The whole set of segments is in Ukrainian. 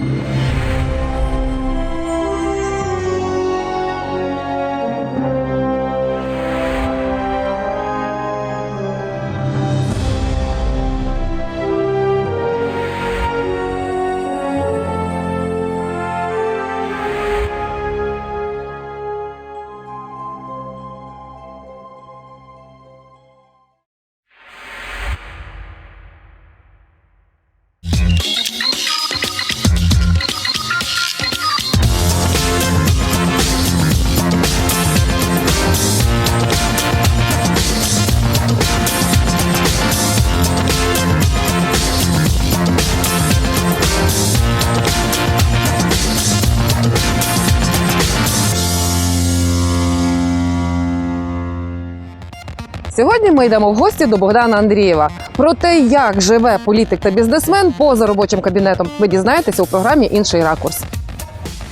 Yeah. Сьогодні ми йдемо в гості до Богдана Андрієва. Про те, як живе політик та бізнесмен поза робочим кабінетом, ви дізнаєтеся у програмі Інший ракурс.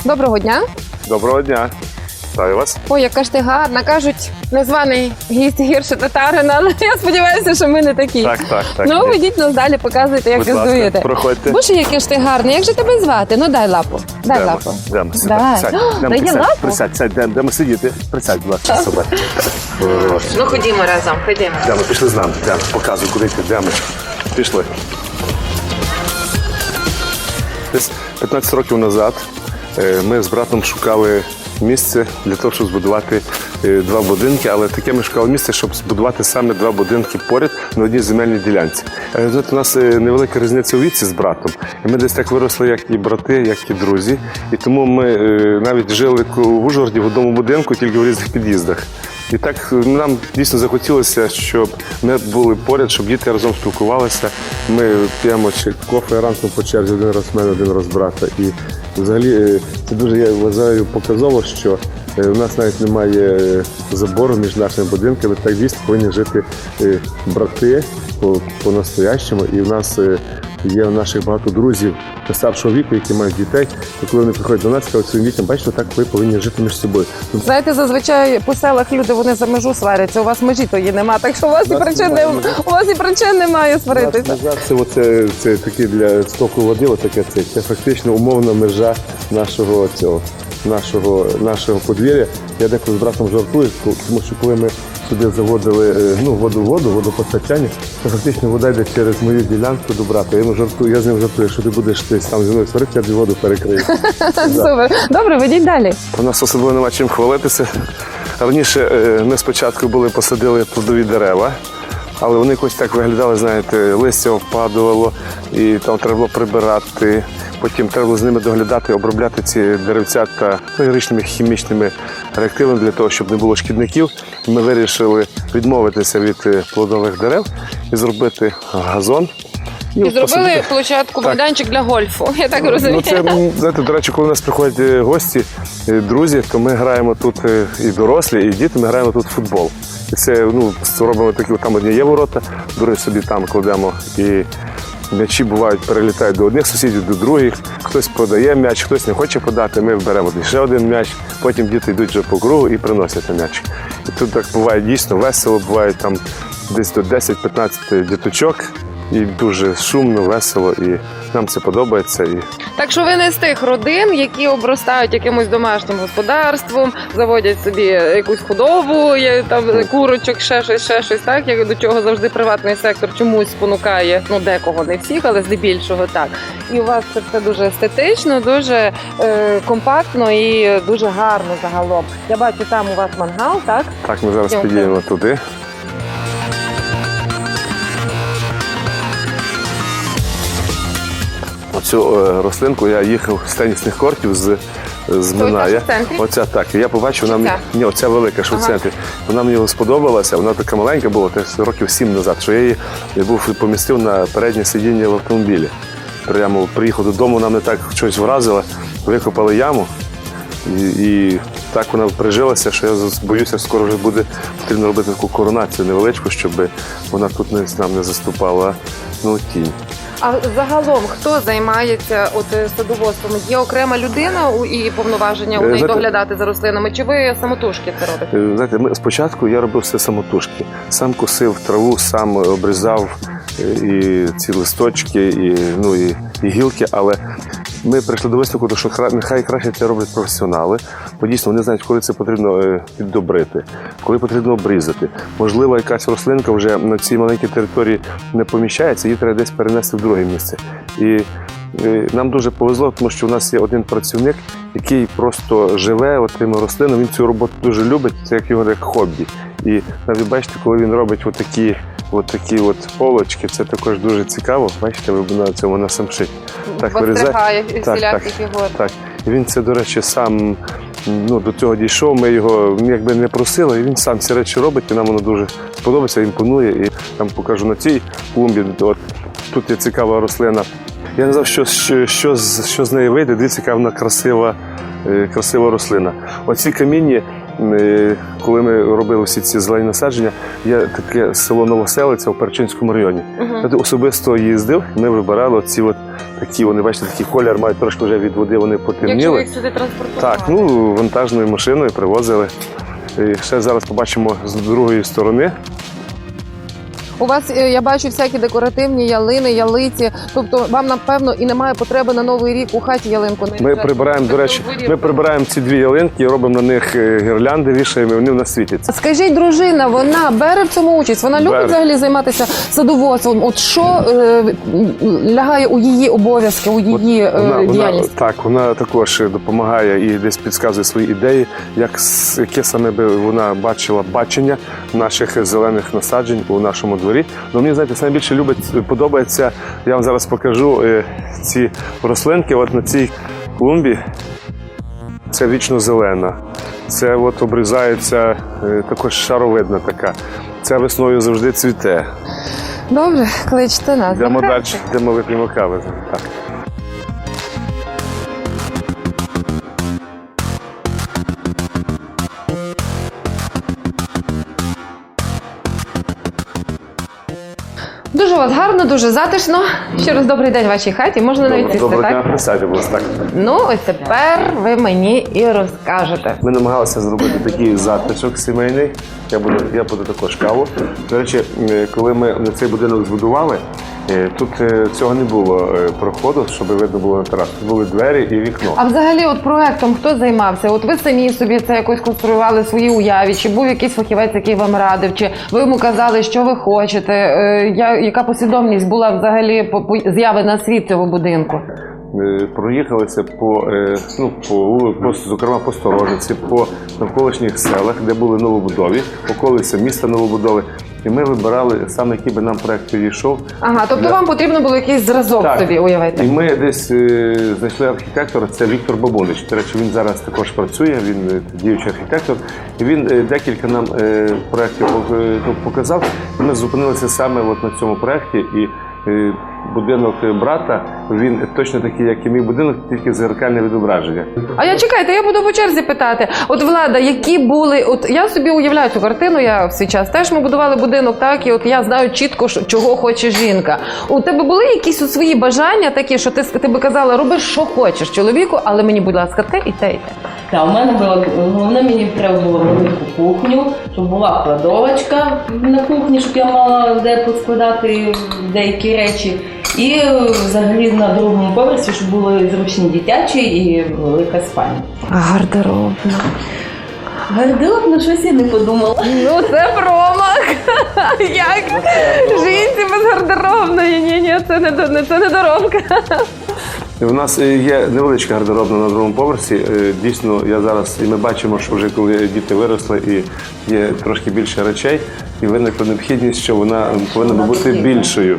Доброго дня. Доброго дня. Вітаю вас. Ой, яка ж ти гарна. Кажуть, незваний гість гірше татарина, але я сподіваюся, що ми не такі. Так, так, так. ну, ведіть нас далі, показуйте, як Будь ласка, здуєте. проходьте. Боже, яке ж ти гарний. Як же тебе звати? Ну дай лапу. Дай Йдемо, лапу. йдемо, Давай. сідай, сядь. О, Йдемо, дає присядь, лапу? Присядь, сядь, йдемо, йдемо сидіти. Присядь, будь ласка, себе. Ну ходімо разом, ходімо. Йдемо, пішли з нами. Йдемо, показуй, куди йти. Йдемо. Пішли. Десь 15 років назад е, ми з братом шукали місце для того, щоб збудувати е, два будинки, але таке ми місце, щоб збудувати саме два будинки поряд на одній земельній ділянці. Тут у нас е, невелика різниця у віці з братом. Ми десь так виросли, як і брати, як і друзі. І тому ми е, навіть жили в Ужгороді в одному будинку, тільки в різних під'їздах. І так е, нам дійсно захотілося, щоб ми були поряд, щоб діти разом спілкувалися. Ми п'ємо чи кофе ранком по черзі, один раз мене, один раз брата. І взагалі е, це дуже я вважаю показово, що е, у нас навіть немає е, забору між нашими будинками. Так дійсно повинні жити е, брати по, по-настоящому. І в нас е, є у наших багато друзів старшого віку, які мають дітей. І коли вони приходять до нас, кажуть своїм дітям, бачите, так ви повинні жити між собою. Знаєте, зазвичай по селах люди вони за межу сваряться. У вас межі тої нема, так що у вас і причин немає не у вас і причин немає сваритися. Це, оце, це такі для стоку води, отаке це, це фактично умовна межа нашого цього. Нашого, нашого подвір'я. Я деколи з братом жартую, тому що коли ми сюди заводили е, ну, воду, воду, водопостачання, то фактично вода йде через мою ділянку до брата. Я, йому жартую, я з ним жартую, що ти будеш ти там зі мною сварити, я тобі воду перекрию. Супер. Добре, ведіть далі. У нас особливо нема чим хвалитися. Раніше е, ми спочатку були посадили плодові дерева, але вони якось так виглядали, знаєте, листя впадувало, і там треба було прибирати. Потім треба було з ними доглядати, обробляти ці деревця та ну, хімічними реактивами для того, щоб не було шкідників. Ми вирішили відмовитися від плодових дерев і зробити газон. І от зробили посадити- площадку Так. майданчик для гольфу. Я так розумію. Ну, це, м, знаєте, до речі, коли у нас приходять е, гості, е, друзі, то ми граємо тут е, і дорослі, і діти, ми граємо тут в футбол. І це ну, робимо такі, там одні є ворота, другі собі там кладемо. І м'ячі бувають, перелітають до одних сусідів, до других. Хтось подає м'яч, хтось не хоче подати. Ми беремо ще один м'яч, потім діти йдуть вже по кругу і приносять м'яч. І тут так буває дійсно весело, буває там десь до 10-15 діточок. І дуже шумно, весело, і нам це подобається. І Так що ви не з тих родин, які обростають якимось домашнім господарством, заводять собі якусь худобу, є там курочок, ще щось, ще щось, так як до чого завжди приватний сектор чомусь спонукає. Ну декого не всіх, але здебільшого так. І у вас це все дуже естетично, дуже е, компактно і дуже гарно загалом. Я бачу, там у вас мангал, так? Так, ми зараз підійдемо туди. Оцю е, рослинку я їхав з тенісних кортів з, з центрі? Оця так. Я побачив, вона мені ні, оця велика, що в центрі. Вона мені сподобалася, вона така маленька була, десь років сім назад, що я її я був помістив на переднє сидіння в автомобілі. Прямо приїхав додому, вона мене так щось вразила, викопали яму. І, і так вона прижилася, що я боюся, скоро вже буде потрібно робити таку коронацію невеличку, щоб вона тут не, нам не заступала ну, тінь. А загалом хто займається от е, садоводством? Є окрема людина у- і повноваження у Е, неї знаєте- доглядати за рослинами? Чи ви самотужки це робите? Е, Знаєте, ми спочатку я робив все самотужки. Сам косив траву, сам обрізав, е, і ці листочки, і, ну, і, і гілки, але ми прийшли до висновку, що нехай краще це роблять професіонали, бо дійсно вони знають, коли це потрібно е, піддобрити, коли потрібно обрізати. Можливо, якась рослинка вже на цій маленькій території не поміщається, її треба десь перенести в друге місце. І нам дуже повезло, тому що у нас є один працівник, який просто живе от тими рослинами. Він цю роботу дуже любить, це як його як хобі. І навіть бачите, коли він робить отакі, отакі от полочки, це також дуже цікаво. Бачите, ви на цьому насамшить. Так, вирізає. Так. Так, і він це, до речі, сам ну, до цього дійшов. Ми його якби не просили, і він сам ці речі робить, і нам воно дуже сподобається, імпонує. І там покажу на цій клумбі. От тут є цікава рослина. Я не знав, що, що, що, що з неї вийде. Дивіться, яка вона красива, е, красива рослина. Оці камінні, е, коли ми робили всі ці зелені насадження, є таке село Новоселиця в Перчинському районі. Мгм. Я особисто їздив, ми вибирали ці от такі, вони бачите, такий колір мають трошки вже від води, вони потемніли. їх сюди транспортували. Так, ну вантажною машиною привозили. І ще зараз побачимо з другої сторони. У вас е, я бачу всякі декоративні ялини, ялиці. Тобто вам напевно і немає потреби на новий рік у хаті ялинку. не Ми прибираємо, до речі, ми прибираємо ці дві ялинки і робимо на них е, гірлянди, вішаємо, і вони в нас світяться. Скажіть, дружина, вона бере в цьому участь? Вона любить Бере. взагалі займатися садоводством. От що е, лягає у її обов'язки, у її е, Вона, вона, так, вона також допомагає і десь підказує свої ідеї, як яке саме би вона бачила бачення наших зелених насаджень у нашому дворі. Ну мені знаєте, найбільше любить подобається. Я вам зараз покажу е, ці рослинки. От на цій клумбі це вічно зелена. Це от обрізається е, також шаровидна така. Це весною завжди цвіте. Добре, кличте нас. Йдемо далі, йдемо вип'ємо кави. Так. Вас гарно, дуже затишно. Ще раз добрий день в вашій хаті. Можна навіть сісти, Доброго дня, так? присядьте, будь ласка. Ну, ось тепер ви мені і розкажете. Ми намагалися зробити такий затишок сімейний. Я буду, я буду також каву. До речі, е, коли ми цей будинок збудували, тут е, цього не було е, проходу, щоб видно було на терасу. Тут були двері і вікно. А взагалі, от проектом хто займався? От ви самі собі це якось конструювали в своїй уяві? Чи був якийсь фахівець, який вам радив? Чи ви йому казали, що ви хочете? Е, я, яка послідовність була взагалі зяви на світ цього будинку? Е, Проїхалися по, е, ну, по, по, зокрема, по Сторожиці, по навколишніх селах, де були новобудові, околиця міста новобудови. І ми вибирали саме, який би нам проект підійшов. Ага, тобто Для- вам потрібно було якийсь зразок Так. собі уявити. І ми десь е, знайшли архітектора, це Віктор Бабунич. До речі, він зараз також працює, він е, діючий архітектор. І він е, декілька нам е, проєктів е, ну, показав. І ми зупинилися саме от на цьому проєкті. І е, будинок брата, він точно такий, як і мій будинок, тільки зеркальне відображення. А я чекайте, я буду по черзі питати. От влада, які були, от я собі уявляю цю картину. Я в свій час теж ми будували будинок, так і от я знаю чітко, чого хоче жінка. У тебе були якісь от свої бажання такі, що ти, ти би казала, роби, що хочеш чоловіку, але мені, будь ласка, те і те, і те. Та у мене було головне мені треба було велику кухню, щоб була кладовочка на кухні, щоб я мала де поскладати деякі речі. І е, взагалі на другому поверсі, щоб були зручні дитячі і велика спальня. Гардеробна. Гардероб на щось я не подумала. Ну це промах. Як жінці без гардеробної? Ні, ні, це не це не доробка. У нас е, є невеличка гардеробна на другому поверсі. Е, Дійсно, я зараз і ми бачимо, що вже коли діти виросли і є трошки більше речей, і виникла необхідність, що вона повинна би бути більшою.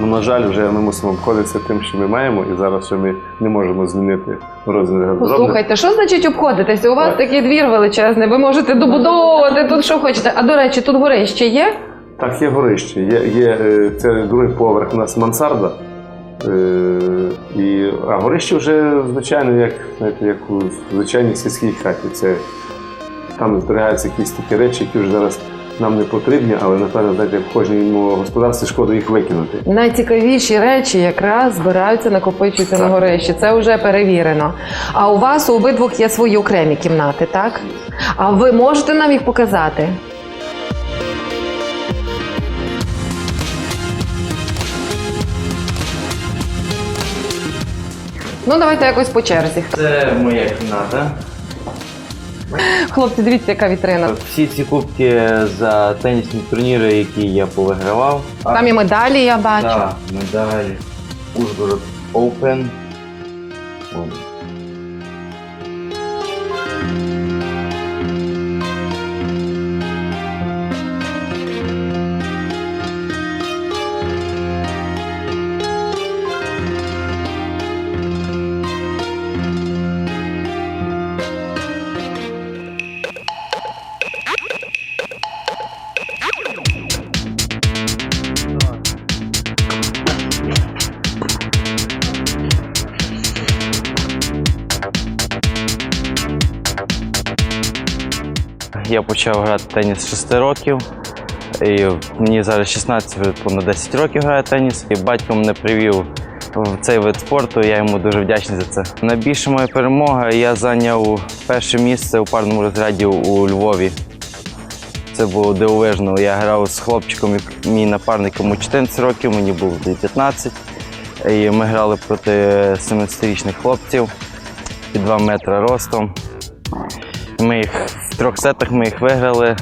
Ну, на жаль, вже ми мусимо обходитися тим, що ми маємо, і зараз що ми не можемо змінити розмір гардеробної. Послухайте, що значить обходитися? У вас такий двір величезний, ви можете добудовувати тут, що хочете. А до речі, тут горище є? Так, є горище. Є, є е, це другий поверх у нас мансарда. Е, і, а горище вже звичайно, як, знаєте, як у звичайній сільській хаті. Це, там зберігаються якісь такі речі, які вже зараз нам не потрібні, але напевно, знаєте, в кожному господарстві шкода їх викинути. Найцікавіші речі якраз збираються, накопичуються на горищі. Це вже перевірено. А у вас у обидвох є свої окремі кімнати, так? А ви можете нам їх показати? Ну давайте якось по черзі. Це моя кімната. Хлопці, дивіться, яка вітрина. Всі ці кубки за тенісні турніри, які я повигравав. Там і медалі я бачу. Так, медаль. Ужгород Open. Почав грати теніс з 6 років. І мені зараз 16, понад 10 років граю теніс. І батько мене привів в цей вид спорту. Я йому дуже вдячний за це. Найбільша моя перемога я зайняв перше місце у парному розряді у Львові. Це було дивовижно. Я грав з хлопчиком, мій напарник йому 14 років, мені було 15. І ми грали проти 17-річних хлопців під 2 метри ростом. Ми їх трьох сетах ми їх виграли.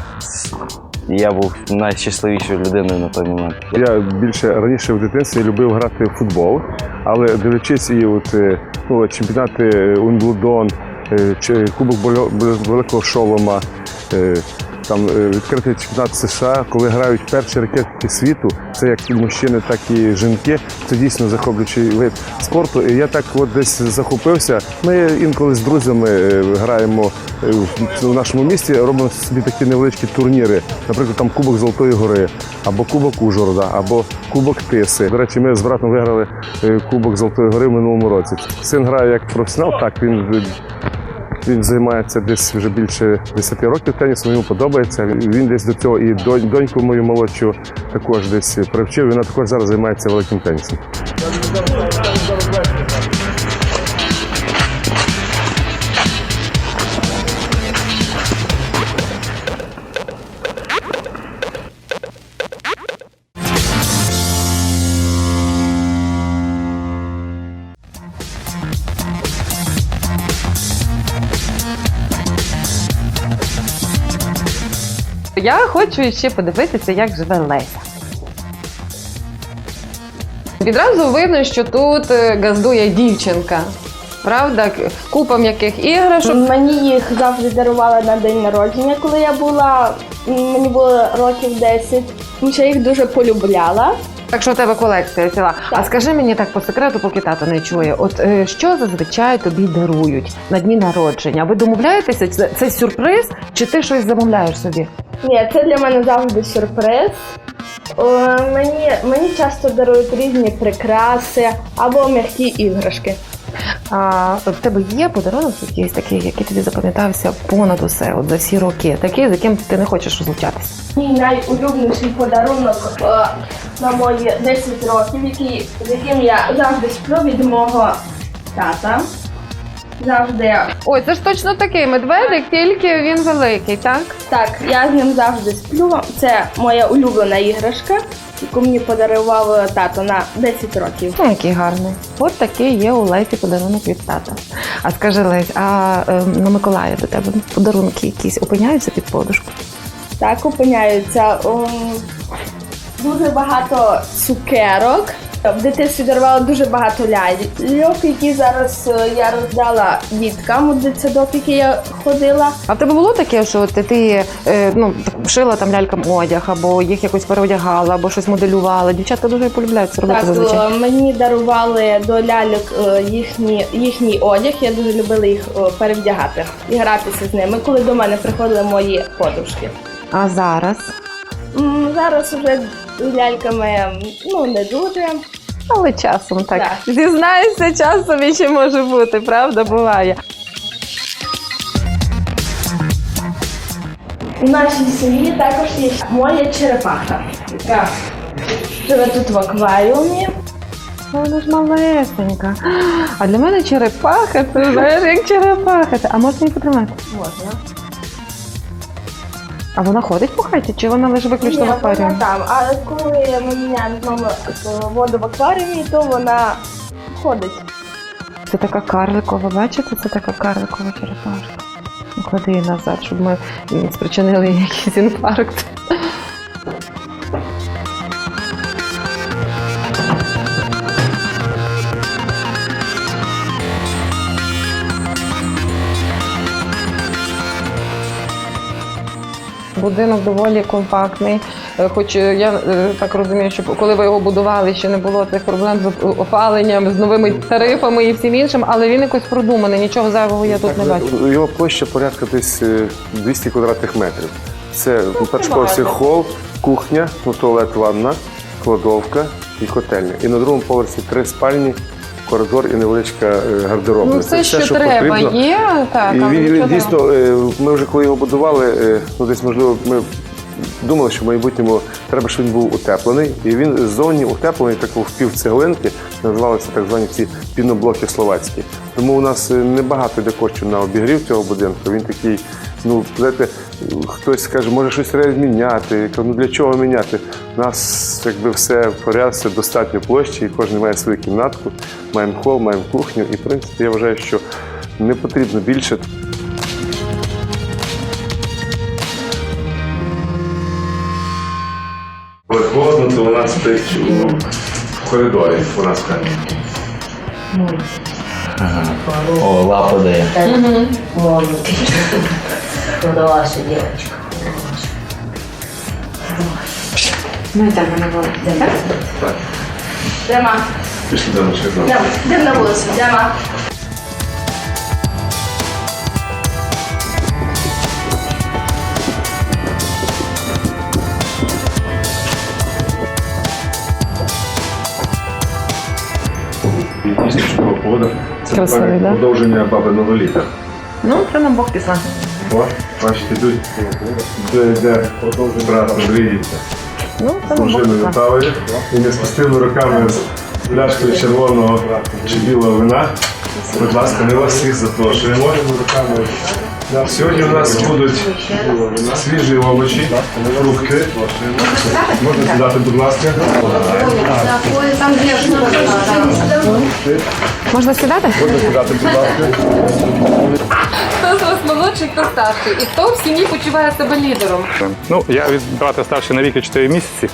Я був найщасливішою людиною на той момент. Я більше раніше в дитинстві любив грати в футбол, але дивлячись і от, е, ну, чемпіонати Унблудон, е, Кубок Великого Шолома, е, там е, відкритий чемпіонат США, коли грають перші ракетки світу, це як мужчини, так і жінки. Це дійсно захоплюючий вид спорту. І я так от десь захопився. Ми інколи з друзями е, граємо е, в- нашому місті, робимо собі такі невеличкі турніри. Наприклад, там Кубок Золотої Гори, або Кубок Ужгорода, або Кубок Тиси. До речі, ми з братом виграли Кубок Золотої Гори в минулому році. Син грає як професіонал, так він. Він займається десь вже більше 10 років тенісом, йому подобається. Він десь до цього і донь- доньку мою молодшу також десь привчив. Вона також зараз займається великим тенісом. Я хочу ще подивитися, як живе Леся. Відразу видно, що тут е, газдує дівчинка. Правда? Купа м'яких іграшок. Мені їх завжди дарували на день народження, коли я була. Мені було років 10. Тому що я їх дуже полюбляла. Так що у тебе колекція ціла. А скажи мені так по секрету, поки тато не чує. От е, що зазвичай тобі дарують на дні народження? Ви домовляєтеся? Це, це сюрприз, чи ти щось замовляєш собі? Ні, це для мене завжди сюрприз. О, мені, мені часто дарують різні прикраси або м'які іграшки. А в тебе є подарунок якийсь такий, який тобі запам'ятався понад усе, от за всі роки, такий, з яким ти не хочеш розлучатися? Мій найулюбленіший подарунок е, на мої 10 років, який, з яким я завжди сплю від мого тата. Завжди Ой, це ж точно такий медведик, тільки він великий, так? Так, я з ним завжди сплю. Це моя улюблена іграшка, яку мені подарував е, тато на 10 років. Ну, який гарний. От такий є у Лесі подарунок від тата. А скажи, Лесь, а е, на Миколая до тебе подарунки якісь опиняються під подушку? Так опиняються дуже багато цукерок. В дитинстві дарувала дуже багато ляльок, які зараз е, я роздала діткам у дитсадок, який я ходила. А в тебе було таке, що ти, ти е, ну, шила там лялькам одяг, або їх якось переодягала, або щось моделювала. Дівчатка дуже полюбляють це робити Так, зазвичай. е, мені дарували до ляльок їхні, їхній одяг. Я дуже любила їх перевдягати і гратися з ними, коли до мене приходили мої подружки. А зараз? Зараз вже ляльками ну не дуже. Але часом так. Так. Зізнайся, часом іще може бути, правда, буває. У нашій сім'ї також є моя черепаха, яка живе тут в акваріумі. Вона ж малесенька. А для мене черепаха, це знаєш, як черепаха. А можна її потримати? Можна. А вона ходить по хаті, чи вона лише виключно в Ні, акваріумі? вона там. А коли ми міняємо знову е, воду в акваріумі, то вона ходить. Це така карликова, бачите? Це така карликова черепашка. Ну, Клади її назад, щоб ми не спричинили їй якийсь інфаркт. Будинок доволі компактний. Е, Хоч е, я е, так розумію, що коли ви його будували, ще не було цих проблем з опаленням, з новими тарифами і всім іншим, але він якось продуманий. Нічого зайвого я тут не бачу. Його площа порядка десь е, 200 квадратних метрів. Це на першому хол, кухня, ну, туалет, ванна, кладовка і котельня. І на другому поверсі три спальні, коридор і невеличка е, гардеробна. Ну, все, що, треба, потрібно. є. Так, І він, він дійсно, е, ми вже коли його будували, е, ну десь можливо, ми думали, що в майбутньому треба, щоб він був утеплений. І він ззовні утеплений такого в півцеглинки, називалися так звані ці піноблоки словацькі. Тому у нас небагато йде коштів на обігрів цього будинку. Він такий, ну знаєте, хтось скаже, може щось треба зміняти. Я кажу, ну для чого міняти? У нас якби все в порядку, достатньо площі, і кожен має свою кімнатку, маємо хол, маємо кухню. І в принципі я вважаю, що не потрібно більше. Коли холодно, то вона спить у коридорі. Вона спить. О, лапу дає. Молодець. Хороша дівчинка. Ну, так, мене було. Так. Дема. Пішли до наших. Дема. Йдемо на вулицю. Дема. І дійсно чудова погода. Це Красивий, да? продовження бабиного літа. Ну, це нам Бог післа. О, бачите, йдуть, де йде брат Андрій Ну, це дружиною післа. І не з пустими руками з пляшкою червоного чи білого вина. Будь ласка, ми вас всіх запрошуємо. Сьогодні у нас будуть свіжі овочі, фрукти. Можна сідати, будь ласка. Можна сідати? Можна сідати, будь ласка. Молодший, хто старший? І хто в сім'ї почуває себе лідером? Ну, я від брата старший на рік і 4 місяці.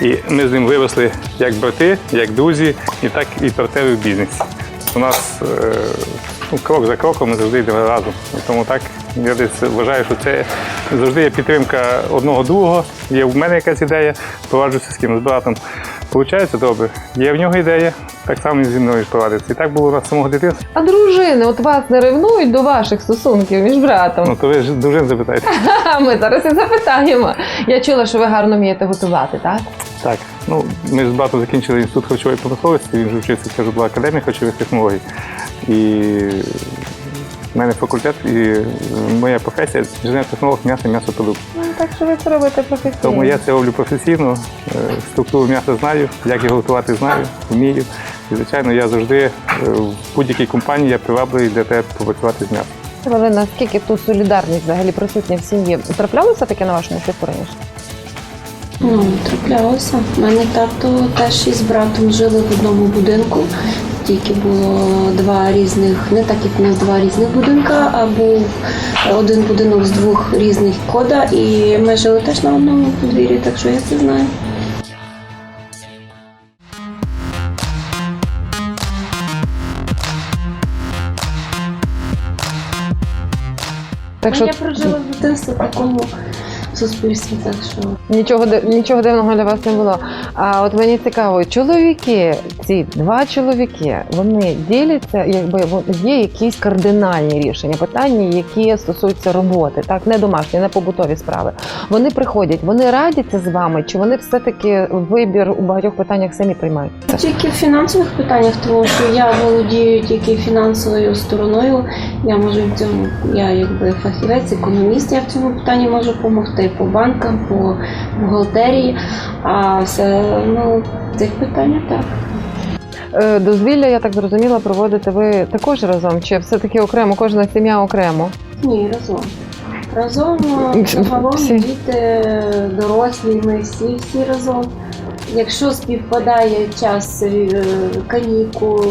І ми з ним виросли як брати, як друзі, і так і партнери в бізнесі. У нас е, ну, крок за кроком ми завжди йдемо разом. Тому так я десь вважаю, що це завжди є підтримка одного другого. Є в мене якась ідея, проваджуся з кимось братом. Получається добре. Є в нього ідея, так само і зі мною провадиться. І так було у нас з самого дитинства. А дружини, от вас не ревнують до ваших стосунків між братом? Ну то ви ж дружин запитайте. Ха, Ми зараз і запитаємо. Я чула, що ви гарно вмієте готувати, так? Так, ну ми з братом закінчили інститут харчової промисловості, він же вчився скажу, була академія харчових технологій. І в мене факультет і моя професія інженер-технолог м'ясо і м'ясопродукт. Ну, так що ви це робите професійно. Тому я це роблю професійно, е, структуру м'яса знаю, як його готувати знаю, вмію. І, звичайно, я завжди е, в будь-якій компанії я привабливий для тебе попрацювати з м'ясом. Але наскільки тут солідарність взагалі присутня в сім'ї? Траплялося таке на вашому шляху раніше? Ну, траплялося. У мене тато теж із братом жили в одному будинку. Тільки було два різних, не так як у нас два різних будинка, а був один будинок з двох різних кода, і ми жили теж на одному подвір'ї, так що я це знаю. Так що Я прожила в дитинстві в такому суспільстві, так що. нічого нічого дивного для вас не було. А от мені цікаво, чоловіки, ці два чоловіки, вони діляться, якби є якісь кардинальні рішення, питання, які стосуються роботи, так не домашні, не побутові справи. Вони приходять, вони радяться з вами, чи вони все-таки вибір у багатьох питаннях самі приймають? Тільки в фінансових питаннях, тому що я володію тільки фінансовою стороною. Я можу в цьому, я якби фахівець, економіст, я в цьому питанні можу допомогти по банкам, по бухгалтерії. А все ну цих питаннях так. Е, Дозвілля, я так зрозуміла, проводите ви також разом, чи все-таки окремо, кожна сім'я окремо? Ні, разом. Разом е, загалом діти, дорослі, ми всі всі разом. Якщо співпадає час е, канікул,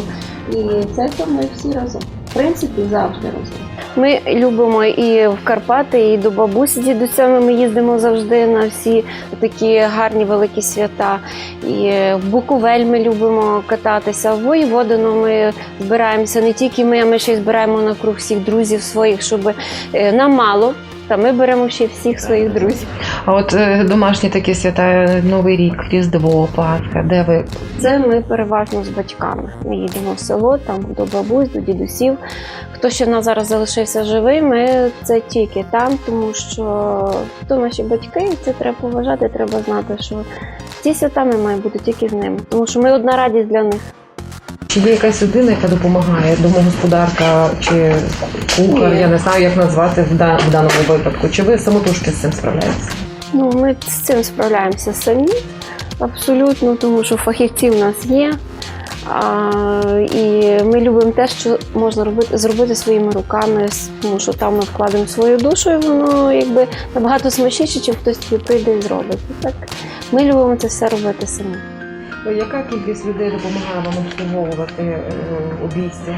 І це то ми всі разом. В принципі, завжди разом. Ми любимо і в Карпати, і до бабусі дідусями ми їздимо завжди на всі такі гарні великі свята. І в Буковель ми любимо кататися. В Воєводину ми збираємося не тільки ми, а ми ще й збираємо на круг всіх друзів своїх, щоб е, нам мало. Та ми беремо ще всіх своїх друзів. А от е, домашні такі свята, е, Новий рік, Різдво, Пасха, де ви Це ми переважно з батьками. Ми їдемо в село, там до бабусь, до дідусів. Хто ще в нас зараз залишився живий, ми це тільки там, тому що то наші батьки, і це треба поважати, треба знати, що ці свята ми маємо бути тільки з ними. Тому що ми одна радість для них. Чи є якась людина, яка допомагає, домогосподарка чи кухар, я не знаю, як назвати в, да- в даному випадку. Чи ви самотужки з цим справляєтеся? Ну, ми з цим справляємося самі, абсолютно, тому що фахівці в нас є. А, і ми любимо те, що можна робити, зробити своїми руками, тому що там ми вкладемо свою душу, і воно якби набагато смачніше, чим хтось тобі прийде і зробить. Так ми любимо це все робити самі. Яка кількість людей допомагає вам обслуговувати е, обійстя?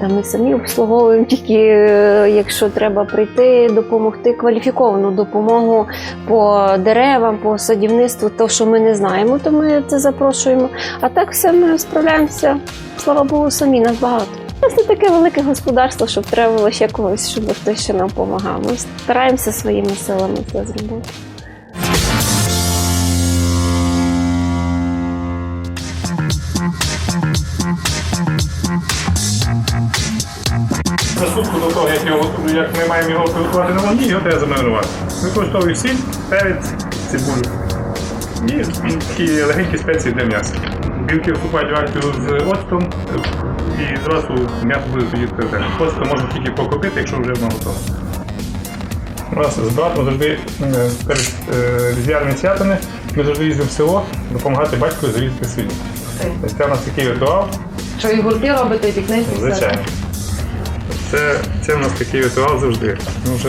Та ми самі обслуговуємо тільки, е, якщо треба прийти, допомогти кваліфіковану допомогу по деревам, по садівництву, то що ми не знаємо, то ми це запрошуємо. А так все ми справляємося, слава Богу, самі нас багато. У нас не таке велике господарство, щоб треба було ще когось, щоб хтось ще нам допомагав. Ми стараємося своїми силами це зробити. Сутку до того, як, його, як ми маємо його приготувати на вогні, його треба замаринувати. Використовую сіль, перець, цибулю. І такі легенькі спеції для м'яса. Білки вступають в реакцію з оцтом і зразу м'ясо буде тоді тверде. Оцтом можна тільки покропити, якщо вже воно готове. У нас з братом завжди е, перед е, різдвяними святами ми завжди їздимо в село допомагати батькові зарізати свині. Це у нас такий ритуал. Що і гурти робите, і пікники? Звичайно. Це, це у нас такий ритуал завжди. Ну, вже,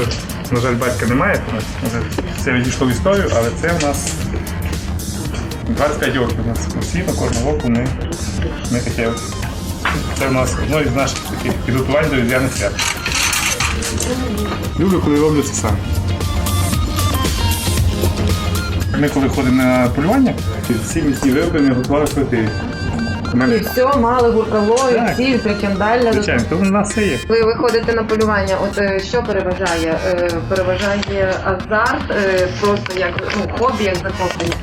на жаль, батька немає, це відійшло в історію, але це у нас 25 років. У нас постійно кожного року ми, ми таке. Це у нас одно із наших таких підготувань до різдвяних свят. Люблю, коли роблю це сам. Ми коли ходимо на полювання, всі місні вироби ми готували в квартирі. І все, мали гуркало, і Так. сіль, прикендальна. звичайно, тому в нас все є. Ви виходите на полювання. От е, що переважає? Е, Переважає азарт, е, просто як ну, хобі, як захоплення.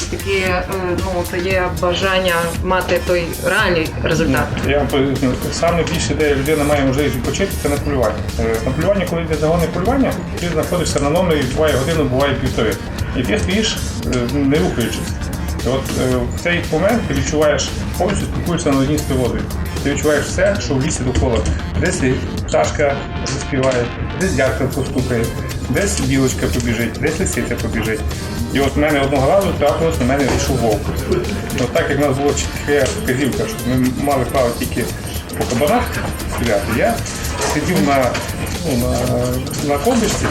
Чи таке е, ну це є бажання мати той реальний результат? Я вам поясню, саме більше, де людина має можливість відпочити, це на полюванні. Е, На полюванні, коли йде загонне полювання, ти знаходишся на номері, буває годину, буває півтори. І ти стоїш, е, не рухаючись. І от е, в цей момент ти відчуваєш повністю спілкуєшся на одній з природою. Ти відчуваєш все, що в лісі довкола. Десь пташка заспіває, десь дядька постукає, десь білочка побіжить, десь лисиця побіжить. І от в мене одного разу трапилось, на мене вийшов вовк. От так як в нас було чітке вказівка, що ми мали право тільки по кабанах стріляти, я сидів на, ну, на, на комбочці,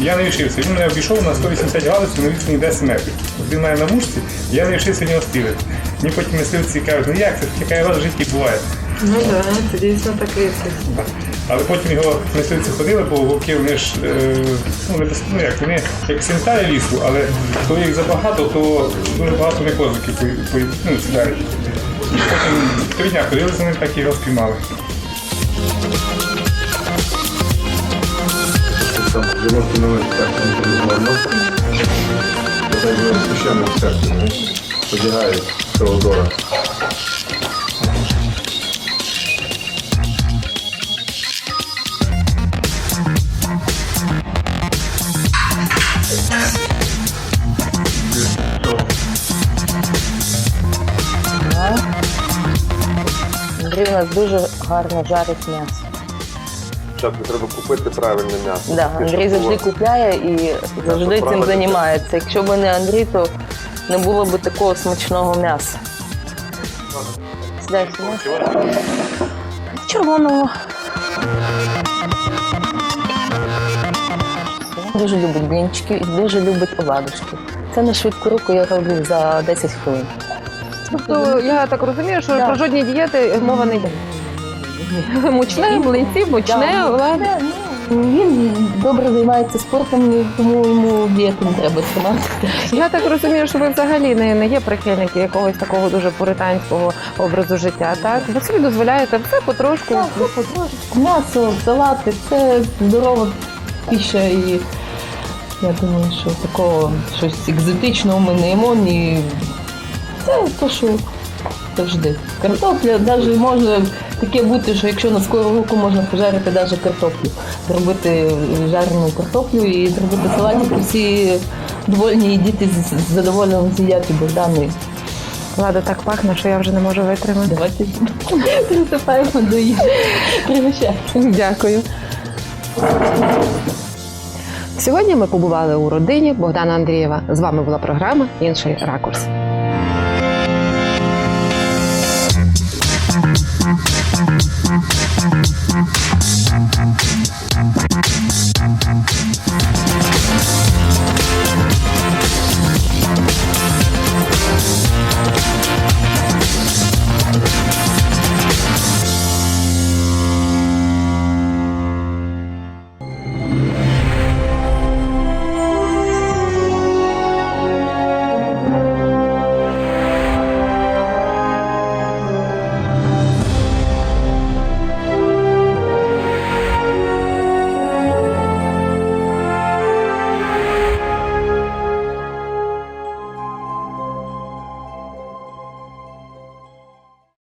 я не рішився. Він мене обійшов на 180 градусів на відстані 10 метрів. Мене на мушці, я не рішився нього стріляти. Мені потім мисливці кажуть, ну як це таке раз в житті буває. Ну так, це дійсно такий. Але потім його мисливці ходили, бо вовки вони ж е, ну, не без- ну, як вони як санітарі лісу, але коли їх забагато, то дуже багато не козики ну, сідають. Потім три дня ходили за ним, так і його спіймали. Там 90 новин так не Це було священним серцем. Одягають Теодора. Андрій у нас дуже гарно жарить м'ясо. Спочатку треба купити правильне м'ясо. Да, Андрій щоб завжди було. купляє і завжди цим правильно. займається. Якщо б не Андрій, то не було б такого смачного м'яса. Сідай сюди. Червоного. Дуже любить блінчики і дуже любить оладушки. Це на швидку руку я роблю за 10 хвилин. Тобто я так розумію, що про жодні дієти мова не йде. Мучне, млинці, мучне, ладно. Він добре займається спортом, тому йому дієти не треба тримати. Я так розумію, що ви взагалі не, не є прихильники якогось такого дуже пуританського образу життя, так? Ви собі дозволяєте все потрошку. Так, ну, потрошечку. М'ясо, салати це здорова піща і я думаю, що такого щось екзотичного ми не їмо, ні. Це то, що завжди. Картопля навіть може таке бути, що якщо на скору руку можна пожарити навіть картоплю, зробити жарену картоплю і зробити салатик, всі довольні і діти з задоволенням з'їдять і Богдани. Влада так пахне, що я вже не можу витримати. Давайте приступаємо до їжі. Пригощайте. Дякую. Сьогодні ми побували у родині Богдана Андрієва. З вами була програма Інший ракурс. Thank you.